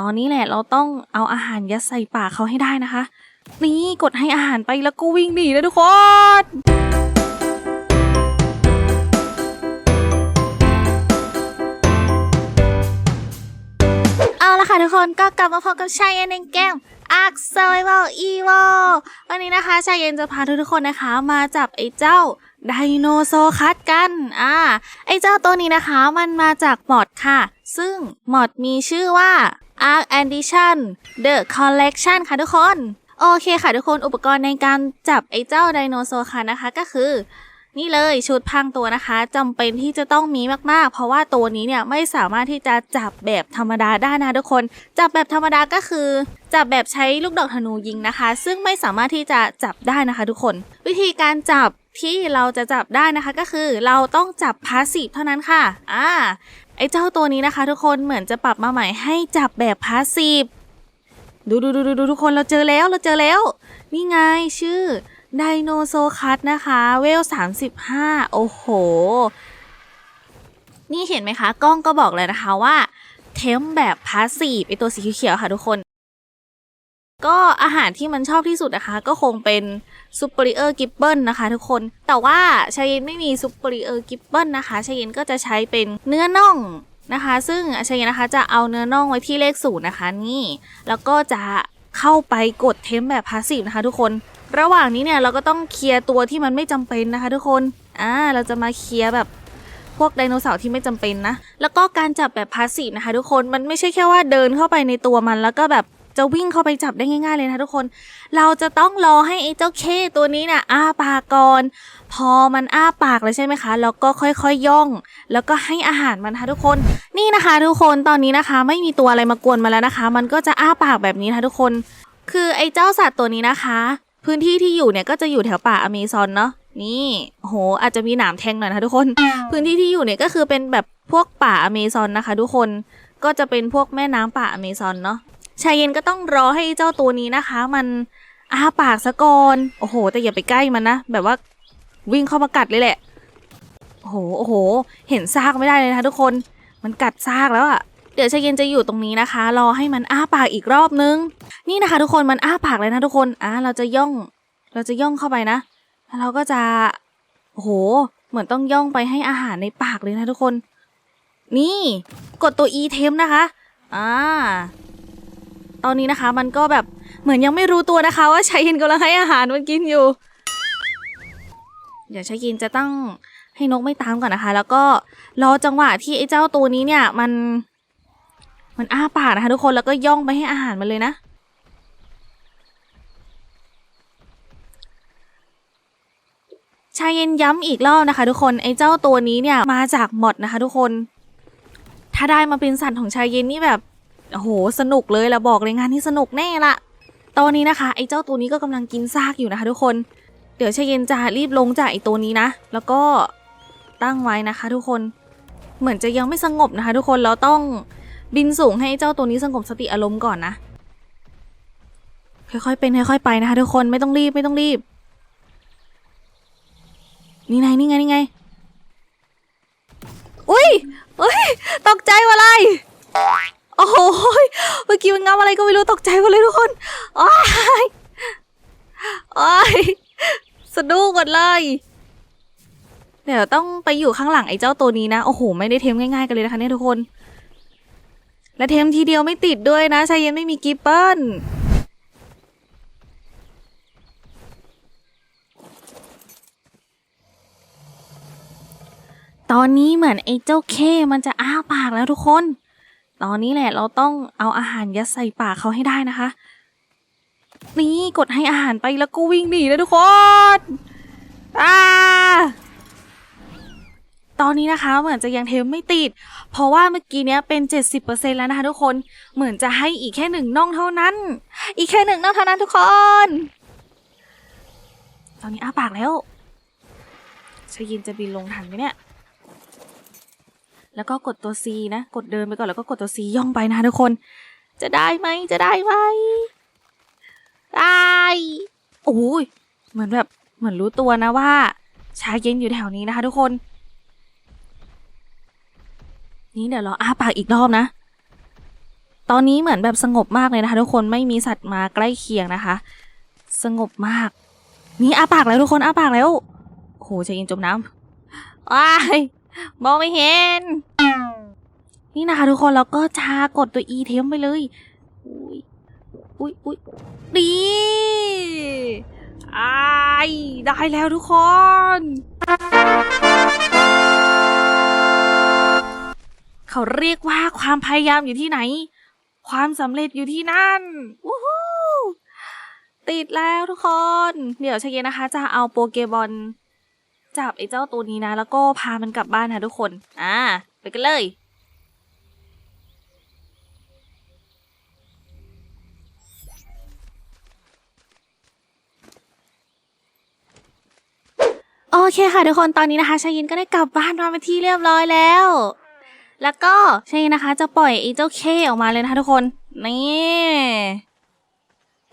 ตอนนี้แหละเราต้องเอาอาหารยัดใส่ปากเขาให้ได้นะคะ นี่กดให้อาหารไปแล้วก็วิ่งหนีเลยทุกคนเอาละค่ะทุกคนก็กลับมาพบกับชายเย็นในเกม Ark Survival Evil วันนี้นะคะชายเย็นจะพาทุกๆคนนะคะมาจับไอ้เจ้าไดโนโซคัสกัน อ่า ไอ้เจ้าตัวนี้นะคะ มันมาจากมอดค่ะ ซึ่งมอดมีชื่อว่า Ark Edition The Collection ค่ะทุกคน โอเคค่ะทุกคนอุปกรณ์ในการจับไอ้เจ้าไดโนเสาร์คันนะคะก็คือ นี่เลยชุดพรางตัวนะคะจำเป็นที่จะต้องมีมากๆ เพราะว่าตัวนี้เนี่ยไม่สามารถที่จะจับแบบธรรมดาได้นะทุกคน จับแบบธรรมดาก็คือ จับแบบใช้ลูกดอกธนูยิงนะคะ ซึ่งไม่สามารถที่จะจับได้นะคะ ทุกคน วิธีการจับที่เราจะจับได้นะคะก็คือเราต้องจับพาสซีฟเท่านั้นค่ะ อ่า ไอ้เจ้าตัวนี้นะคะ ทุกคนเหมือนจะปรับมาใหม่ให้จับแบบพาสซีฟดูดูดูดูดูทุกคนเราเจอแล้วเราเจอแล้ว นี่ไงชื่อไดโนโซคัสนะคะเวล 35 โอ้โห นี่เห็นไหมคะ กล้องก็บอกเลยนะคะว่า เทมแบบพาสซีฟไอตัวสีเขียวค่ะทุกคน ก็อาหารที่มันชอบที่สุดนะคะ ก็คงเป็นซูเปอร์เออร์กิบเบิลนะคะ ทุกคน แต่ว่าชายินไม่มีซูเปอร์เออร์กิบเบิลนะคะชายินก็จะใช้เป็นเนื้อน่องนะคะ ซึ่งชายินนะคะจะเอาเนื้อน่องไว้ที่เลขศูนย์นะคะนี่ แล้วก็จะเข้าไปกดเทมแบบพาสซีฟนะคะ ทุกคน ระหว่างนี้เนี่ยเราก็ต้องเคลียร์ตัวที่มันไม่จำเป็นนะคะ ทุกคนอ่าเราจะมาเคลียร์แบบพวกไดโนเสาร์ที่ไม่จำเป็นนะ แล้วก็การจับแบบพาสซีฟนะคะ ทุกคน มันไม่ใช่แค่ว่าเดินเข้าไปในตัวมันแล้วก็แบบ จะวิ่งเข้าไปจับได้ง่ายๆเลยนะทุกคน เราจะต้องรอให้ไอ้เจ้าเคตัวนี้น่ะอ้าปากก่อน พอมันอ้าปากแล้วใช่ไหมคะ แล้วก็ค่อยๆย่อง แล้วก็ให้อาหารมันนะคะทุกคน นี่นะคะ ทุกคนตอนนี้นะคะ ไม่มีตัวอะไรมากวนมาแล้วนะคะ มันก็จะอ้าปากแบบนี้นะคะทุกคน คือไอ้เจ้าสัตว์ตัวนี้นะคะ พื้นที่ที่อยู่เนี่ยก็จะอยู่แถวป่าอเมซอนเนาะนี่โหอาจจะมีหนามแทงหน่อยนะคะทุกคน พื้นที่ที่อยู่เนี่ยก็คือเป็นแบบพวกป่าอเมซอนนะคะ ทุกคนก็จะเป็นพวกแม่น้ำป่าอเมซอนเนาะ ชายเย็นก็ต้องรอให้เจ้าตัวนี้นะคะ มันอ้าปากซะก่อนโอ้โห แต่อย่าไปใกล้มันนะ แบบว่าวิ่งเข้ามากัดเลยแหละ โอ้โห โอ้โห เห็นซากไม่ได้เลยนะคะทุกคน มันกัดซากแล้วอะเดี๋ยวชายเย็นจะอยู่ตรงนี้นะคะ รอให้มันอ้าปากอีกรอบนึง นี่นะคะ ทุกคน มันอ้าปากเลยนะทุกคน อะเราจะย่อง เราจะย่องเข้าไปนะ แล้วเราก็จะ โอ้โห เหมือนต้องย่องไปให้อาหารในปากเลยนะทุกคน นี่ กดตัว e เทมนะคะ อ่า ตอนนี้นะคะ มันก็แบบเหมือนยังไม่รู้ตัวนะคะ ว่าชายินกำลังให้อาหารมันกินอยู่ เดี๋ยวชายินจะต้องให้นกไม่ตามก่อนนะคะ แล้วก็รอจังหวะที่ไอ้เจ้าตัวนี้เนี่ย มัน มันอ้าปากนะคะ ทุกคนแล้วก็ย่องไปให้อาหารมันเลยนะชายเย็นย้ำอีกรอบนะคะ ทุกคนไอ้เจ้าตัวนี้เนี่ยมาจากหมดนะคะ ทุกคน ถ้าได้มาเป็นสัตว์ของชายเย็นนี่แบบ โอ้โห สนุกเลยล้วบอกเลยงานที่สนุกแน่ละ ตอนนี้นะคะไอ้เจ้าตัวนี้ก็กำลังกินซากอยู่นะคะ ทุกคน เดี๋ยวชายเย็นจะรีบลงจากไอ้ตัวนี้นะ แล้วก็ตั้งไว้นะคะ ทุกคน เหมือนจะยังไม่สงบนะคะ ทุกคน เราต้องบินสูงให้เจ้าตัวนี้สงบสติอารมณ์ก่อนนะ ค่อยๆเป็นค่อยๆไปนะคะ ทุกคน ไม่ต้องรีบไม่ต้องรีบ นี่ไงนี่ไงนี่ไง อุ้ยอุ้ยตกใจว่าอะไร โอ้โหเมื่อกี้มันงับอะไรก็ไม่รู้ตกใจหมดเลยทุกคนโอ้ยโอ้ยสะดุ้งหมดเลยเดี๋ยวต้องไปอยู่ข้างหลังไอ้เจ้าตัวนี้นะ โอ้โห ไม่ได้เทมง่ายๆกันเลยนะคะเนี่ยทุกคน และเทมทีเดียวไม่ติดด้วยนะชายเย็นไม่มีกิปเปิลตอนนี้เหมือนไอ้เจ้าเคมันจะอ้าปากแล้วทุกคน ตอนนี้แหละเราต้องเอาอาหารยัดใส่ปากเขาให้ได้นะคะ นี่กดให้อาหารไปแล้วก็วิ่งหนีเลยทุกคนอ่าตอนนี้นะคะเหมือนจะยังเทมไม่ติด เพราะว่าเมื่อกี้เนี้ยเป็น 70%แล้วนะคะทุกคนเหมือนจะให้อีกแค่หนึ่งน่องเท่านั้น อีกแค่หนึ่งน่องเท่านั้นทุกคน ตอนนี้อ้าปากแล้วชยินจะบินลงทันไหมเนี่ย แล้วก็กดตัว C นะ กดเดินไปก่อนแล้วก็กดตัว C ย่องไปนะทุกคน จะได้ไหมจะได้ไหมได้โอ้ยเหมือนแบบเหมือนรู้ตัวนะว่า ชาเย็นอยู่แถวนี้นะคะ ทุกคน นี่เดี๋ยวเราอ้าปากอีกรอบนะ ตอนนี้เหมือนแบบสงบมากเลยนะคะ ทุกคนไม่มีสัตว์มาใกล้เคียงนะคะ สงบมาก นี่อาปากแล้วทุกคนอาปากแล้วโอ้โหชาเยินจมน้ำว้าย มองไม่เห็น นี่นะคะทุกคนแล้วก็ชากดตัว e เทมไปเลย อุ้ยอุ้ยอุ้ยดีอได้แล้วทุกคนเขาเรียกว่าความพยายามอยู่ที่ไหน ความสำเร็จอยู่ที่นั่นวู้ฮู้ติดแล้วทุกคน เดี๋ยวชาเยนะคะ จะเอาโปเกบอล จับไอ้เจ้าตัวนี้นะ แล้วก็พามันกลับบ้านนะทุกคน อ่า ไปกันเลย โอเคค่ะทุกคน ตอนนี้นะคะชายินก็ได้กลับบ้านมาเป็นที่เรียบร้อยแล้ว แล้วก็ชายินนะคะ จะปล่อยไอ้เจ้าเคออกมาเลยนะคะทุกคน นี่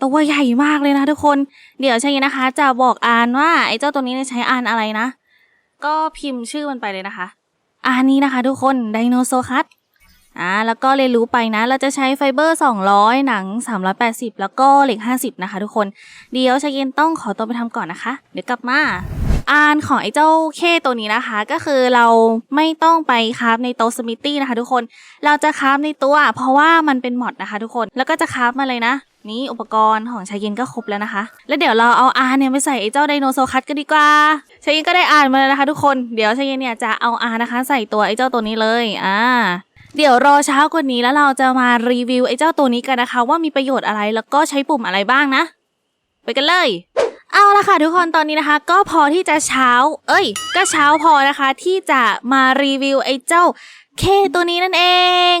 ตัวใหญ่มากเลยนะทุกคน เดี๋ยวชายินนะคะ จะบอกอานว่าไอ้เจ้าตัวนี้ใช้อานอะไรนะ ก็พิมพ์ชื่อมันไปเลยนะคะ อานนี้นะคะ ทุกคนไดโนโซคัสอ่าแล้วก็เรียนรู้ไปนะ เราจะใช้ไฟเบอร์ 200 หนัง 380 แล้วก็เหล็ก 50 นะคะ ทุกคน เดี๋ยวชาเย็นต้องขอตัวไปทำก่อนนะคะ เดี๋ยวกลับมาอานของไอ้เจ้าเคตัวนี้นะคะ ก็คือเราไม่ต้องไปคราฟในโต๊ะสมิตี้นะคะ ทุกคน เราจะคราฟในตัว เพราะว่ามันเป็นมอดนะคะ ทุกคน แล้วก็จะคราฟมาเลยนะ นี่อุปกรณ์ของชายเย็นก็ครบแล้วนะคะ แล้วเดี๋ยวเราเอาอาเนี่ยไปใส่ไอ้เจ้าไดโนเสาร์คัตกันดีกว่าชายเย็นก็ได้อ่านมาแล้วนะคะ ทุกคนเดี๋ยวชายเย็นเนี่ยจะเอาอานะคะ ใส่ตัวไอ้เจ้าตัวนี้เลยอ่าเดี๋ยวรอเช้ากว่านี้แล้วเราจะมารีวิวไอ้เจ้าตัวนี้กันนะคะ ว่ามีประโยชน์อะไรแล้วก็ใช้ปุ่มอะไรบ้างนะ ไปกันเลย เอาละค่ะทุกคนตอนนี้นะคะ ก็พอที่จะเช้า เอ้ย ก็เช้าพอนะคะ ที่จะมารีวิวไอ้เจ้าเคตัวนี้นั่นเอง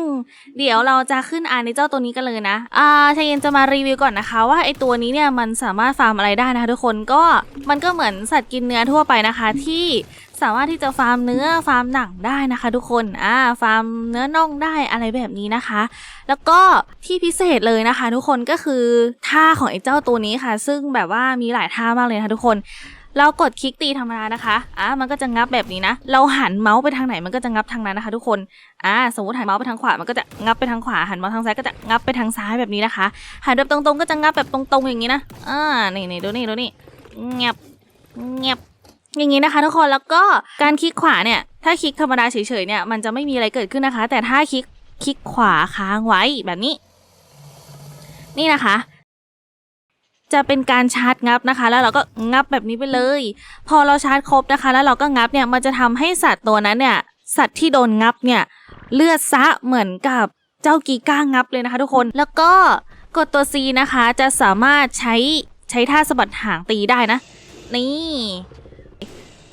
เดี๋ยวเราจะขึ้นอ่านในเจ้าตัวนี้กันเลยนะ อ่าชาเย็นจะมารีวิวก่อนนะคะ ว่าไอ้ตัวนี้เนี่ยมันสามารถฟาร์มอะไรได้นะคะทุกคนก็มันก็เหมือนสัตว์กินเนื้อทั่วไปนะคะที่ สามารถที่จะฟาร์มเนื้อฟาร์มหนังได้นะคะ ทุกคนอ่าฟาร์มเนื้อน่องได้อะไรแบบนี้นะคะ แล้วก็ที่พิเศษเลยนะคะ ทุกคนก็คือท่าของไอ้เจ้าตัวนี้ค่ะ ซึ่งแบบว่ามีหลายท่ามากเลยนะคะทุกคนเรากดคลิกตีธรรมดานะคะอะมันก็จะงับแบบนี้นะ เราหันเมาส์ไปทางไหนมันก็จะงับทางนั้นนะคะ ทุกคน อ่า สมมติหันเมาส์ไปทางขวา มันก็จะงับไปทางขวา หันเมาส์ทางซ้ายก็จะงับไปทางซ้ายแบบนี้นะคะ หันแบบตรงๆก็จะงับแบบตรงๆอย่างนี้นะ อ่า นี่นี่ดูนี่ดูนี่เงียบเงียบ อย่างนี้นะคะทุกคนแล้วก็การคลิกขวาเนี่ย ถ้าคลิกธรรมดาเฉยๆเนี่ยมันจะไม่มีอะไรเกิดขึ้นนะคะ แต่ถ้าคลิกคลิกขวาค้างไว้แบบนี้ นี่นะคะ จะเป็นการชาร์จงับนะคะ แล้วเราก็งับแบบนี้ไปเลย พอเราชาร์จครบนะคะ แล้วเราก็งับเนี่ยมันจะทำให้สัตว์ตัวนั้นเนี่ยสัตว์ที่โดนงับเนี่ยเลือดซะเหมือนกับเจ้ากีก้างับเลยนะคะ ทุกคนแล้วก็กดตัว C นะคะ จะสามารถใช้ใช้ท่าสะบัดหางตีได้นะ นี่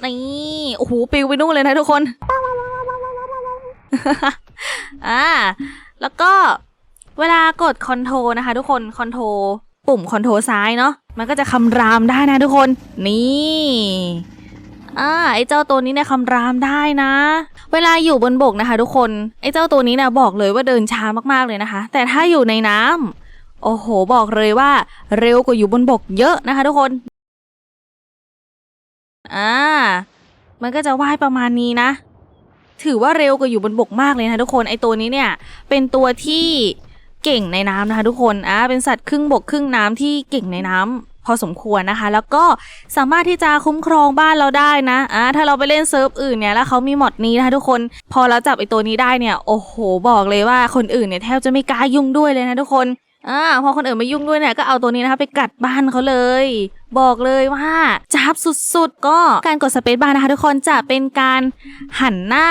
นี่โอ้โหปิวไปนู่นเลยนะทุกคน อ่า แล้วก็เวลากดคอนโทรนะคะ ทุกคนคอนโทรปุ่มคอนโทรซ้ายเนาะมันก็จะคำรามได้นะทุกคน นี่อ่าไอ้เจ้าตัวนี้เนี่ยคำรามได้นะ เวลาอยู่บนบกนะคะ ทุกคนไอ้เจ้าตัวนี้เนี่ยบอกเลยว่าเดินช้ามากๆเลยนะคะ แต่ถ้าอยู่ในน้ำโอ้โห บอกเลยว่าเร็วกว่าอยู่บนบกเยอะนะคะ ทุกคน อ่า มันก็จะว่ายประมาณนี้นะ ถือว่าเร็วกว่าอยู่บนบกมากเลยนะทุกคน ไอตัวนี้เนี่ย เป็นตัวที่เก่งในน้ำนะคะทุกคน อ่า เป็นสัตว์ครึ่งบกครึ่งน้ำที่เก่งในน้ำพอสมควรนะคะ แล้วก็สามารถที่จะคุ้มครองบ้านเราได้นะ อ่า ถ้าเราไปเล่นเซิร์ฟอื่นเนี่ย แล้วเขามีมอดนี้นะคะทุกคน พอเราจับไอตัวนี้ได้เนี่ย โอ้โห บอกเลยว่าคนอื่นเนี่ยแทบจะไม่กล้ายุ่งด้วยเลยนะทุกคน อ่าพอคนอื่นมายุ่งด้วยเนี่ยก็เอาตัวนี้นะคะไปกัดบ้านเขาเลย บอกเลยว่าจับสุดๆ ก็การกดสเปซบาร์นะคะทุกคนจะเป็นการหันหน้า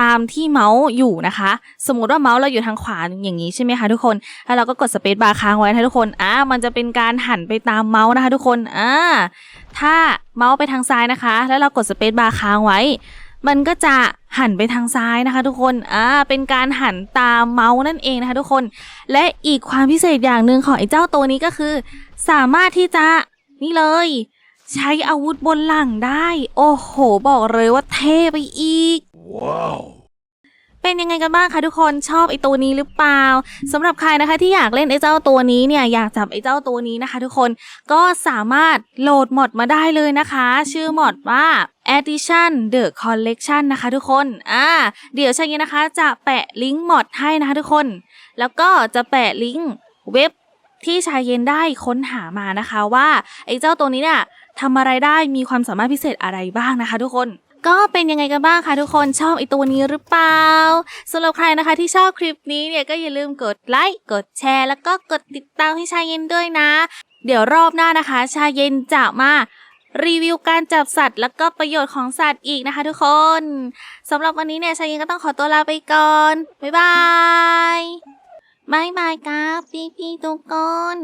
ตามที่เมาส์อยู่นะคะ สมมติว่าเมาส์เราอยู่ทางขวาอย่างนี้ใช่ไหมคะทุกคน แล้วเราก็กดสเปซบาร์ค้างไว้นะทุกคนอ่ามันจะเป็นการหันไปตามเมาส์นะคะ ทุกคนอ่าถ้าเมาส์ไปทางซ้ายนะคะ แล้วเรากดสเปซบาร์ค้างไว้ มันก็จะหันไปทางซ้ายนะคะ ทุกคน อ่า เป็นการหันตามเมาส์นั่นเองนะคะทุกคน และอีกความพิเศษอย่างหนึ่งของไอ้เจ้าตัวนี้ก็คือ สามารถที่จะนี่เลย ใช้อาวุธบนหลังได้ โอ้โห บอกเลยว่าเท่ไปอีก Wow. เป็นยังไงกันบ้างคะทุกคนชอบไอตัวนี้หรือเปล่าสำหรับใครนะคะที่อยากเล่นไอเจ้าตัวนี้เนี่ยอยากจับไอเจ้าตัวนี้นะคะ ทุกคนก็สามารถโหลดมอดมาได้เลยนะคะ ชื่อมอดว่า Edition The Collection นะคะทุกคน อ่า เดี๋ยวชายีนะคะ จะแปะลิงก์มอดให้นะคะทุกคน แล้วก็จะแปะลิงก์เว็บที่ชายเย็นได้ค้นหามานะคะว่าไอ้เจ้าตัวนี้เนี่ยทำอะไรได้มีความสามารถพิเศษอะไรบ้างนะคะทุกคนก็เป็นยังไงกันบ้างคะทุกคนชอบไอตัวนี้หรือเปล่าสำหรับใครนะคะที่ชอบคลิปนี้เนี่ยก็อย่าลืมกดไลค์กดแชร์ แล้วก็กดติดตามให้ชายเย็นด้วยนะ เดี๋ยวรอบหน้านะคะ ชายเย็นจะมา รีวิวการจับสัตว์ แล้วก็ประโยชน์ของสัตว์อีกนะคะทุกคนสำหรับวันนี้เนี่ยชายเย็นก็ต้องขอตัวลาไปก่อน บ๊ายบายบายบายครับพี่พี่ทุกคน